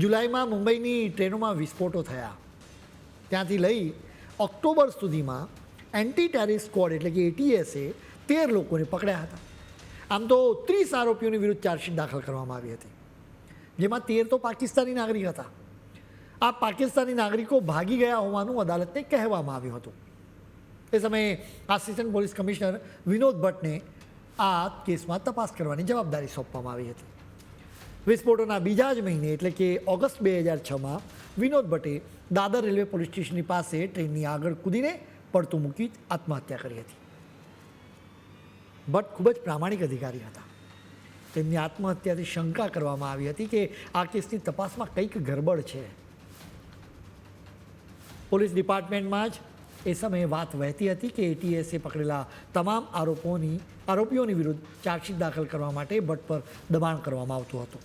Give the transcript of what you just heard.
જુલાઈમાં મુંબઈની ટ્રેનોમાં વિસ્ફોટો થયા. ત્યાંથી લઈ ઓક્ટોબર સુધીમાં એન્ટી ટેરિસ સ્કોડ એટલે કે એટીએસે તેર લોકોને પકડ્યા હતા. આમ તો ત્રીસ આરોપીઓની વિરુદ્ધ ચાર્જશીટ દાખલ કરવામાં આવી હતી. જેમાં તેર તો પાકિસ્તાની નાગરિક હતા. આ પાકિસ્તાની નાગરિકો ભાગી ગયા હોવાનું અદાલતને કહેવામાં આવ્યું હતું. એ સમયે આસિસ્ટન્ટ પોલીસ કમિશનર વિનોદ ભટ્ટને આ કેસમાં તપાસ કરવાની જવાબદારી સોંપવામાં આવી હતી. વિસ્ફોટોના બીજા જ મહિને, એટલે કે ઓગસ્ટ બે હજાર છમાં, વિનોદ ભટ્ટે દાદર રેલવે પોલીસ સ્ટેશનની પાસે ટ્રેનની આગળ કૂદીને પડતું મૂકી આત્મહત્યા કરી હતી. ભટ્ટ ખૂબ જ પ્રામાણિક અધિકારી હતા. તેમની આત્મહત્યાથી શંકા કરવામાં આવી હતી કે આ કેસની તપાસમાં કંઈક ગરબડ છે. પોલીસ ડિપાર્ટમેન્ટમાં જ એ સમયે વાત વહેતી હતી કે એટીએસે પકડેલા તમામ આરોપોની આરોપીઓની વિરુદ્ધ ચાર્જશીટ દાખલ કરવા માટે ભટ્ટ પર દબાણ કરવામાં આવતું હતું.